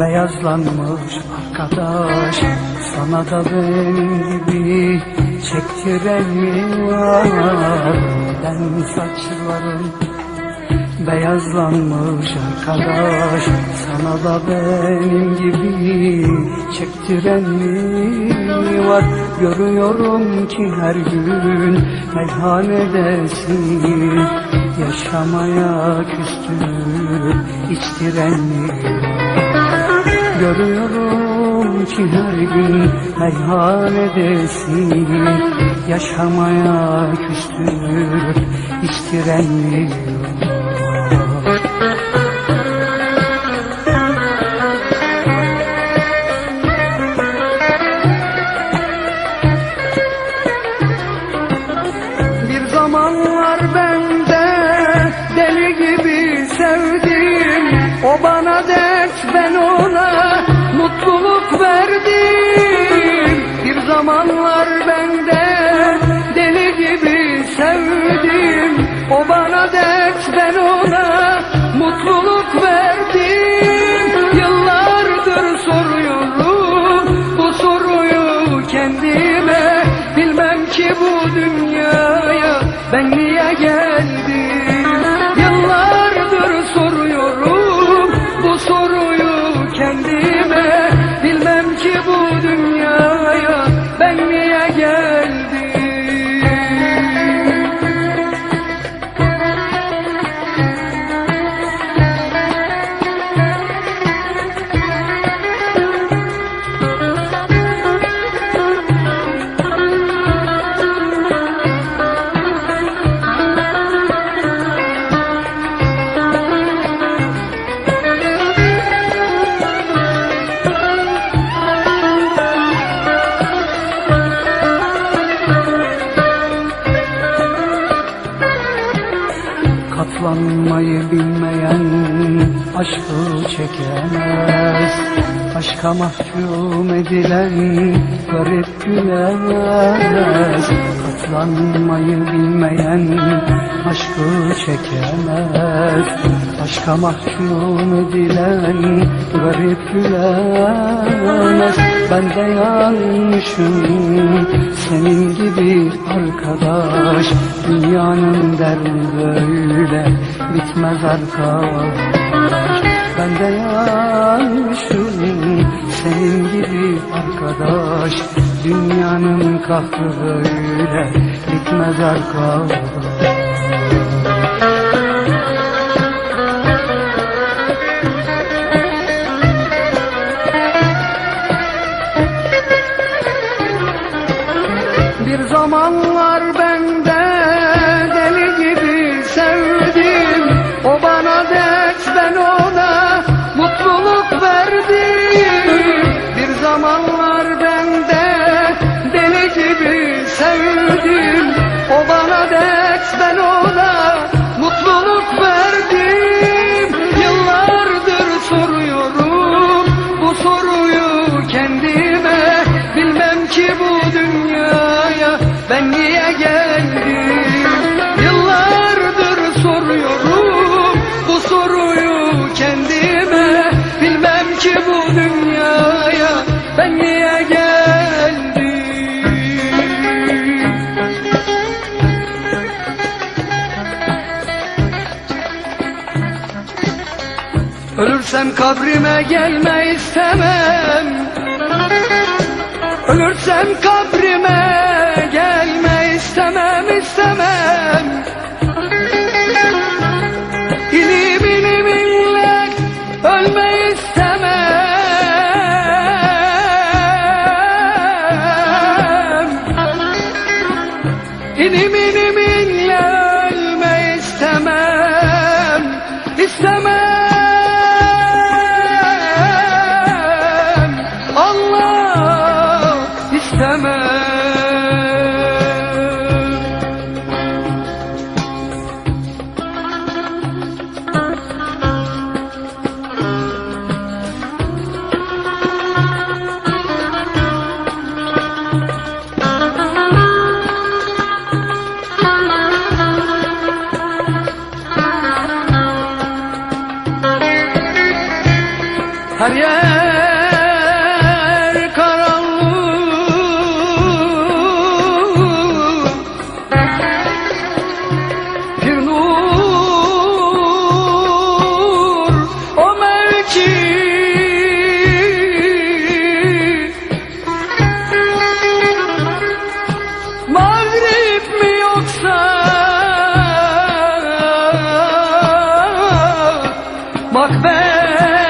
beyazlanmış arkadaş. Sana da benim gibi çektiren mi var. Neden saçların beyazlanmış arkadaş. Sana da benim gibi çektiren mi var. Görüyorum ki her gün meyhanedesin Yaşamaya küstürüp içtiren mi Görüyorum ki her gün meyhanedesin Yaşamaya küstürüp içtiren mi var Bir zamanlar ben de deli gibi sevdim. O bana dert ben ona Katlanmayı bilmeyen aşkı çekemez. Aşka mahkum edilen garip gülemez. Katlanmayı bilmeyen aşkı çekemez. Aşka mahkum edilen garip gülemez Ben de yanmışım senin gibi arkadaş. Dünyanın derdi böyle bitmez arkadaş. Ben de yanmışım senin gibi arkadaş. Dünyanın kahrı böyle bitmez arkadaş Ölürsem kabrime gelme istemem. Ölürsem kabrime gelme istemem istemem. İlim ilim inle ölme istemem. İnim fuck them.